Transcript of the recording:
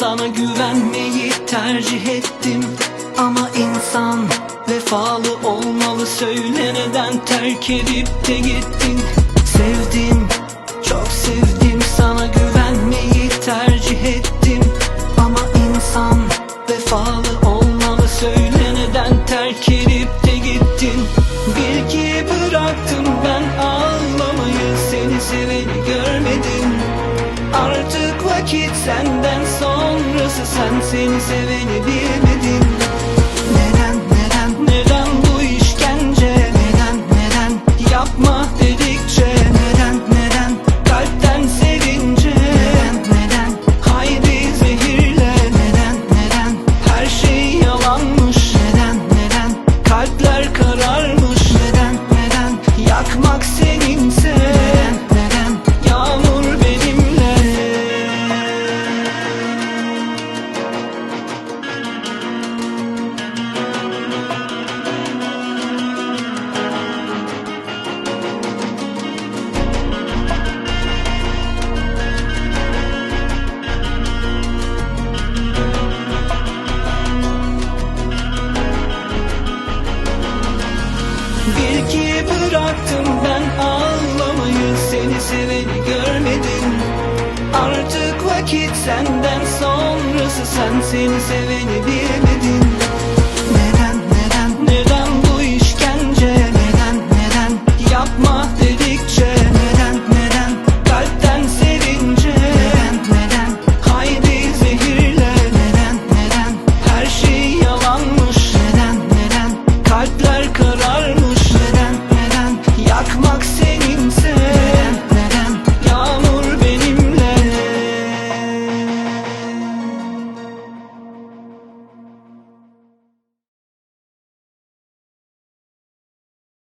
sana güvenmeyi tercih ettim. Ama insan vefalı olmalı. Söyle neden terk edip de gittin? Sevdim, çok sevdim. Sana güvenmeyi tercih ettim. Ama insan vefalı olmalı. Söyle neden terk edip de gittin? Bil ki bıraktım ben. Ağlamayı seni seveni görmedim Artık vakit senden sonrası sen seni seveni bilmedin Bil ki bıraktım ben ağlamayı Seni seveni görmedim. Artık vakit senden sonrası Sen seni seveni bilmedin